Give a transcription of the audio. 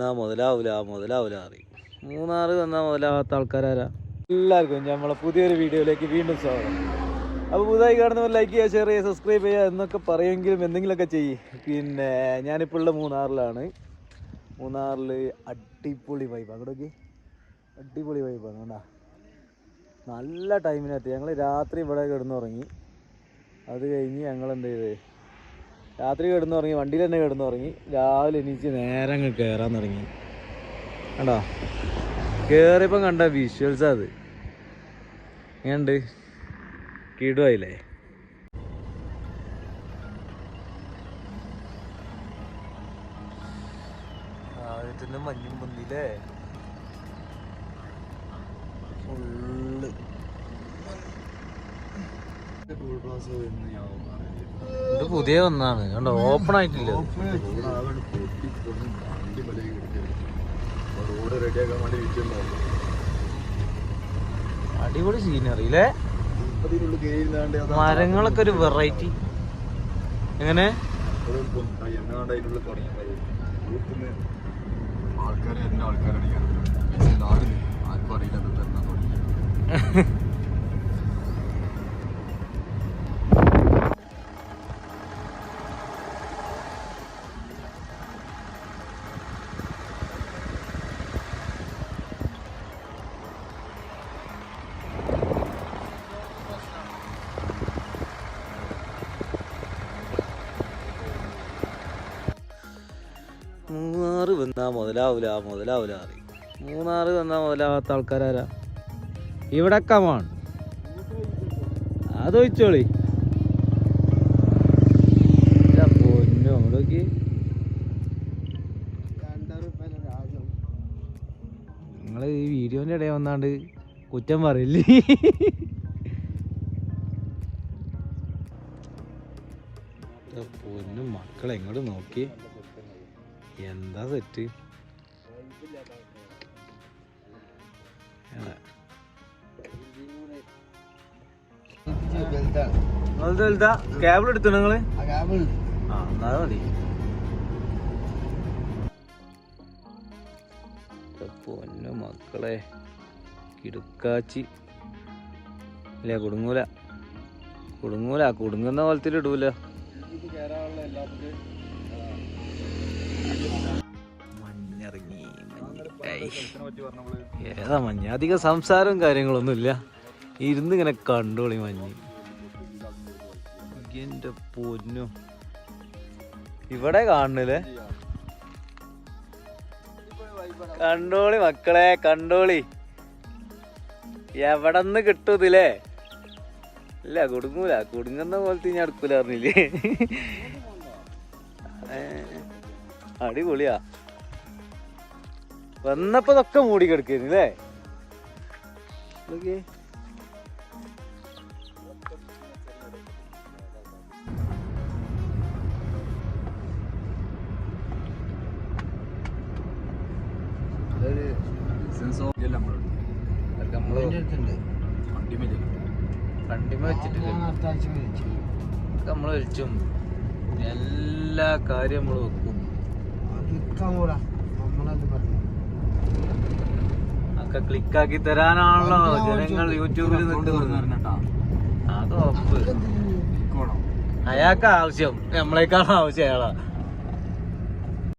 എന്നാ മുതലാവൂല മുതലാവൂല അറിയും മൂന്നാറ് വന്നാൽ മുതലാവാത്ത ആൾക്കാരാരാ? എല്ലാവർക്കും നമ്മളെ പുതിയൊരു വീഡിയോയിലേക്ക് വീണ്ടും സ്വാഗതം. അപ്പോൾ പുതുതായി കാണുന്നവർ ലൈക്ക് ചെയ്യുക ഷെയർ ചെയ്യുക സബ്സ്ക്രൈബ് ചെയ്യുക എന്നൊക്കെ പറയുമെങ്കിലും എന്തെങ്കിലുമൊക്കെ ചെയ്യും. പിന്നെ ഞാനിപ്പോൾ ഉള്ള മൂന്നാറിലാണ്. മൂന്നാറിൽ അടിപൊളി വൈബ് അങ്ങോട്ടേക്ക് അടിപൊളി വൈബാണ് കണ്ടാ? നല്ല ടൈമിനെത്തി ഞങ്ങൾ രാത്രി ഇവിടെ കിടന്നുറങ്ങി. അത് കഴിഞ്ഞ് ഞങ്ങൾ എന്ത് ചെയ്ത്? രാത്രി കിടന്നു തുടങ്ങി വണ്ടിയിൽ തന്നെ കിടന്നു തുടങ്ങി രാവിലെ എണീച്ച് നേരെ അങ്ങ് കയറാൻ തുടങ്ങി. കണ്ടോ? കയറിയപ്പം കണ്ട വിഷ്വൽസ് അത്. എങ്ങനെയുണ്ട്? കിടുവായില്ലേ? ആദ്യത്തെ മഞ്ഞും പൊന്തില്ലേ ഫുള്ള്. ഇത് പുതിയ ഒന്നാണ്. കണ്ടോ? ഓപ്പൺ ആയിട്ടില്ല അടിപൊളി സീനറി അല്ലേ മരങ്ങളൊക്കെ ഒരു വെറൈറ്റി എങ്ങനെ? ആൾക്കാരെ എന്നെ ആൾക്കാരാണ് ആർക്കും അറിയില്ല വന്നാ മുതലാവൂല മുതലാവൂല അറിയും മൂന്നാറ് വന്നാ മുതലാവാത്ത ആൾക്കാരാരാ? ഇവിടെ കമാണ് അത് ഒഴിച്ചോളി. നിങ്ങൾ അങ്ങോട്ടേക്ക് നിങ്ങൾ ഈ വീഡിയോന്റെ ഇടയിൽ വന്നാണ്ട് കുറ്റം പറയില്ലേ? പൊന്നും പൊന്നു മക്കളെ എങ്ങോട്ട് നോക്കി. എന്താ സെറ്റ്? ക്യാബിൾ എടുത്തു നിങ്ങൾ? ആ എന്നാ മതി. പൊന്നു മക്കളെ കിടുക്കാച്ചി. ഇല്ല കുടുങ്ങൂല. കുടുങ്ങൂല. കുടുങ്ങുന്ന പോലത്തിൽ ഇടൂല. മഞ്ഞിറങ്ങി ഏതാ മഞ്ഞ്? അധികം സംസാരവും കാര്യങ്ങളൊന്നുമില്ല ഇരുന്ന് ഇങ്ങനെ കണ്ടോളി മഞ്ഞ്. എന്റെ പൊന്നു. ഇവിടെ കാണുന്നില്ലേ? കണ്ടോളി മക്കളെ കണ്ടോളി. എവിടെന്ന് കിട്ടും ഇതിലേ ഇല്ല കൊടുങ്ങൂല. കൊടുങ്ങുന്ന പോലത്തെ ഞാൻ എടുക്കൂല പറഞ്ഞില്ലേ? ഏ, അടിപൊളിയാ. വന്നപ്പോ ഇതൊക്കെ മൂടി കിടക്കുന്നു അല്ലേ നമ്മൾ നമ്മൾ വണ്ടിമേൽ കണ്ടിമ വെച്ചിട്ടില്ല. നമ്മൾ വെക്കും ഒക്കെ ക്ലിക്കാക്കി തരാനാണല്ലോ ജനങ്ങൾ യൂട്യൂബിൽ അത് ഉറപ്പ് അയാൾക്ക് ആവശ്യം നമ്മളെക്കാളും ആവശ്യം അയാളാ.